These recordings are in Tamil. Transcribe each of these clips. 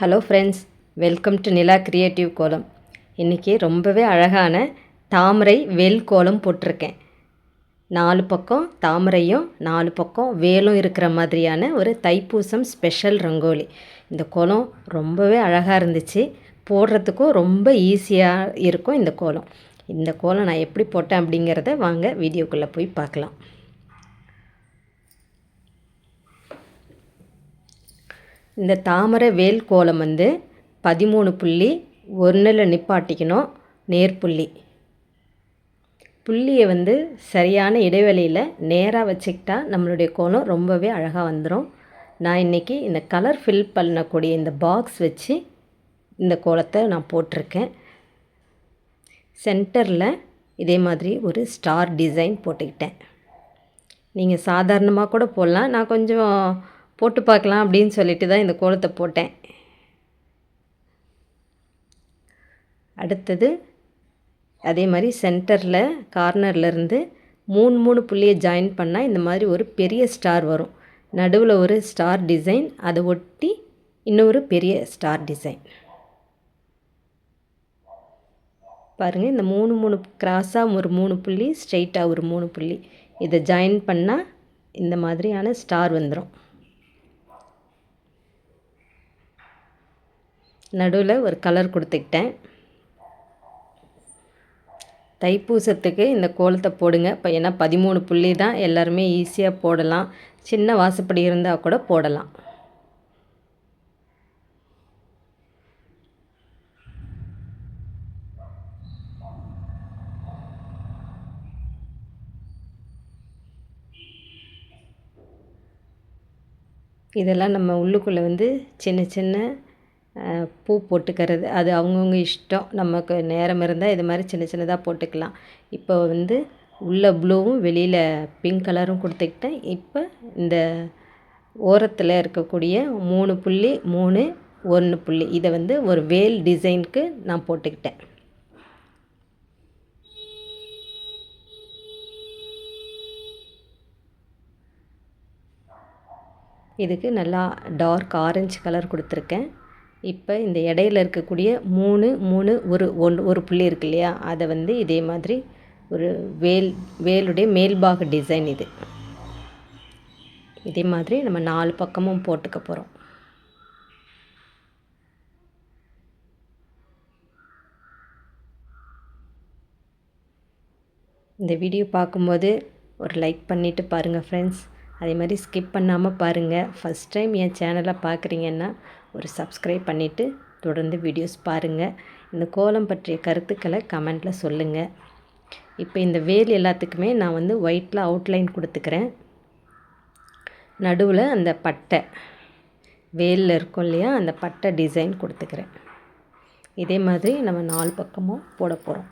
Hello friends welcome to Nila creative kolam இன்றைக்கி ரொம்பவே அழகான தாமரை வேல் கோலம் போட்டிருக்கேன். நாலு பக்கம் தாமரையும் நாலு பக்கம் வேலும் இருக்கிற மாதிரியான ஒரு தைப்பூசம் ஸ்பெஷல் ரங்கோலி. இந்த கோலம் ரொம்பவே அழகாக இருந்துச்சு. போடுறதுக்கும் ரொம்ப ஈஸியாக இருக்கும் இந்த கோலம். இந்த கோலம் நான் எப்படி போட்டேன் அப்படிங்கிறத வாங்க வீடியோக்குள்ளே போய் பார்க்கலாம். இந்த தாமரை வேல் கோலம் வந்து பதிமூணு புள்ளி ஒன்றில் நிப்பாட்டிக்கணும் நேர்புள்ளி புள்ளியை வந்து சரியான இடைவெளியில் நேராக வச்சுக்கிட்டா நம்மளுடைய கோலம் ரொம்பவே அழகாக வந்துடும் நான் இன்றைக்கி இந்த கலர் ஃபில் பண்ணக்கூடிய இந்த பாக்ஸ் வச்சு இந்த கோலத்தை நான் போட்டிருக்கேன். சென்டரில் இதே மாதிரி ஒரு ஸ்டார் டிசைன் போட்டுக்கிட்டேன். நீங்கள் சாதாரணமாக கூட போடலாம். நான் கொஞ்சம் போட்டு பார்க்கலாம் அப்படின்னு சொல்லிட்டு தான் இந்த கோலத்தை போட்டேன். அடுத்தது அதே மாதிரி சென்டரில் கார்னர்லேருந்து மூணு மூணு புள்ளியை ஜாயின் பண்ணால் இந்த மாதிரி ஒரு பெரிய ஸ்டார் வரும். நடுவில் ஒரு ஸ்டார் டிசைன் அதை ஒட்டி இன்னொரு பெரிய ஸ்டார் டிசைன் பாருங்கள் இந்த மூணு மூணு கிராஸாக ஒரு மூணு புள்ளி ஸ்ட்ரெயிட்டாக ஒரு மூணு புள்ளி. இதை ஜாயின் பண்ணால் இந்த மாதிரியான ஸ்டார் வந்துடும் நடுவில் ஒரு கலர் கொடுத்துக்கிட்டேன். தைப்பூசத்துக்கு இந்த கோலத்தை போடுங்க. இப்போ ஏன்னா பதிமூணு புள்ளி தான் எல்லாருமே ஈஸியாக போடலாம். சின்ன வாசப்படி இருந்தால் கூட போடலாம். இதெல்லாம் நம்ம உள்ளுக்குள்ளே வந்து சின்ன சின்ன பூ போட்டுக்கிறது. அது அவங்கவுங்க இஷ்டம். நமக்கு நேரம் இருந்தால் இது மாதிரி சின்ன சின்னதாக போட்டுக்கலாம். இப்போ வந்து உள்ள ப்ளூவும் வெளியில் பிங்க் கலரும் கொடுத்துக்கிட்டேன். இப்போ இந்த ஓரத்தில் இருக்கக்கூடிய மூணு புள்ளி மூணு ஒன்று புள்ளி. இதை வந்து ஒரு வேல் டிசைனுக்கு நான் போட்டுக்கிட்டேன். இதுக்கு நல்லா டார்க் ஆரஞ்சு கலர் கொடுத்துருக்கேன். இப்போ இந்த இடையில இருக்கக்கூடிய மூணு மூணு ஒரு ஒன்று ஒரு புள்ளி இருக்கு இல்லையா? அதை வந்து இதே மாதிரி ஒரு வேல் வேலுடைய மேல்பாக டிசைன் இது. இதே மாதிரி நம்ம நாலு பக்கமும் போட்டுக்க போகிறோம் இந்த வீடியோ பார்க்கும்போது ஒரு லைக் பண்ணிவிட்டு பாருங்கள் ஃப்ரெண்ட்ஸ் அதே மாதிரி ஸ்கிப் பண்ணாமல் பாருங்கள் ஃபஸ்ட் டைம் என் சேனலை பார்க்குறீங்கன்னா ஒரு சப்ஸ்கிரைப் பண்ணிவிட்டு தொடர்ந்து வீடியோஸ் பாருங்கள் இந்த கோலம் பற்றிய கருத்துக்களை கமெண்ட்டில் சொல்லுங்கள் இப்போ இந்த வேல் எல்லாத்துக்குமே நான் வந்து ஒயிட்டில் அவுட்லைன் கொடுத்துக்கிறேன். நடுவில் அந்த பட்டை. வேலில் இருக்கும் இல்லையா அந்த பட்டை டிசைன் கொடுத்துக்கிறேன். இதே மாதிரி நம்ம நாலு பக்கமும் போட போகிறோம்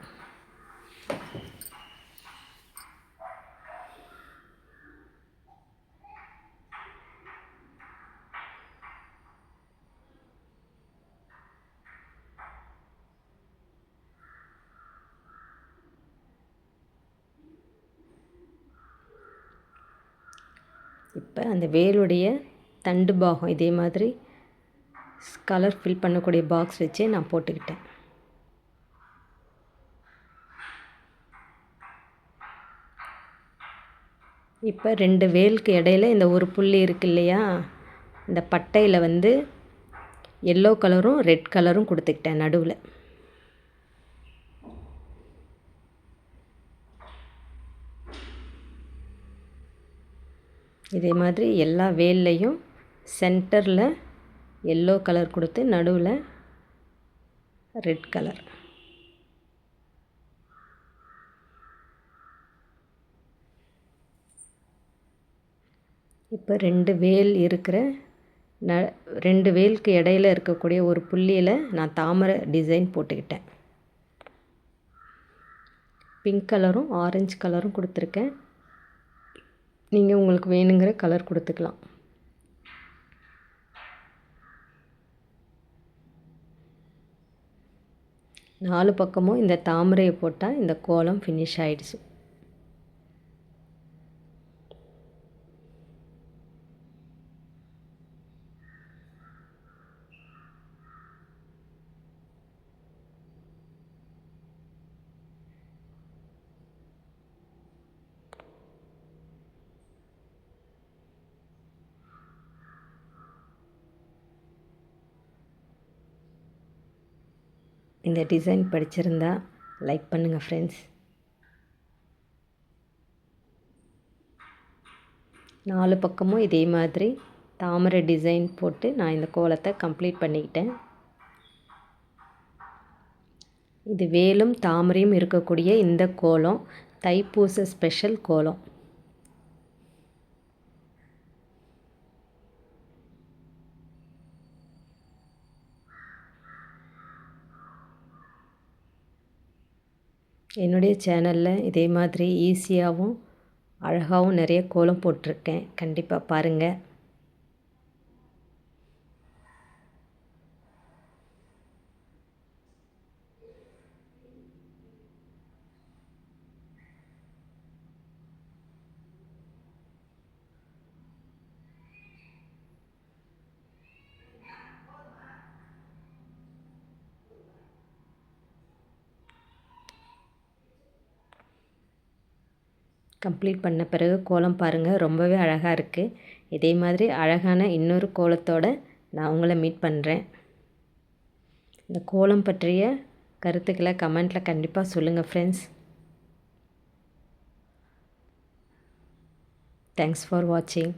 இப்போ அந்த வேலுடைய தண்டு பாகம் இதே மாதிரி கலர் ஃபில் பண்ணக்கூடிய பாக்ஸ் வச்சு நான் போட்டுக்கிட்டேன். இப்போ ரெண்டு வேலுக்கு இடையில இந்த ஒரு புள்ளி இருக்கு இல்லையா? இந்த பட்டையில் வந்து எல்லோ கலரும் ரெட் கலரும் கொடுத்துக்கிட்டேன் நடுவில். இதே மாதிரி எல்லா வேல்லையும் சென்டரில் எல்லோ கலர் கொடுத்து நடுவில் ரெட் கலர். இப்போ ரெண்டு வேல் இருக்கிற ந ரெண்டு வேலுக்கு இடையில இருக்கக்கூடிய ஒரு புள்ளியில் நான் தாமரை டிசைன் போட்டுக்கிட்டேன். பிங்க் கலரும் ஆரஞ்சு கலரும் கொடுத்துருக்கேன். நீங்கள் உங்களுக்கு வேணுங்கிற கலர் கொடுத்துக்கலாம். நாலு பக்கமும் இந்த தாமரையை போட்டால் இந்த கோலம் ஃபினிஷ் ஆகிடுச்சு இந்த டிசைன் படிச்சிருந்தா லைக் பண்ணுங்கள் ஃப்ரெண்ட்ஸ் நாலு பக்கமும் இதே மாதிரி தாமரை டிசைன் போட்டு நான் இந்த கோலத்தை கம்ப்ளீட் பண்ணிக்கிட்டேன். இது வேலும் தாமரையும் இருக்கக்கூடிய இந்த கோலம் தைப்பூச ஸ்பெஷல் கோலம். என்னுடைய சேனலில் இதே மாதிரி ஈஸியாகவும் அழகாகவும் நிறைய கோலம் போட்டிருக்கேன். கண்டிப்பாக பாருங்கள் கம்ப்ளீட் பண்ண பிறகு கோலம் பாருங்கள் ரொம்பவே அழகாக இருக்குது இதே மாதிரி அழகான இன்னொரு கோலத்தோடு நான் உங்களை மீட் பண்ணுறேன் இந்த கோலம் பற்றிய கருத்துக்களை கமெண்ட்டில் கண்டிப்பாக சொல்லுங்கள் ஃப்ரெண்ட்ஸ் தேங்க்ஸ் ஃபார் வாட்சிங்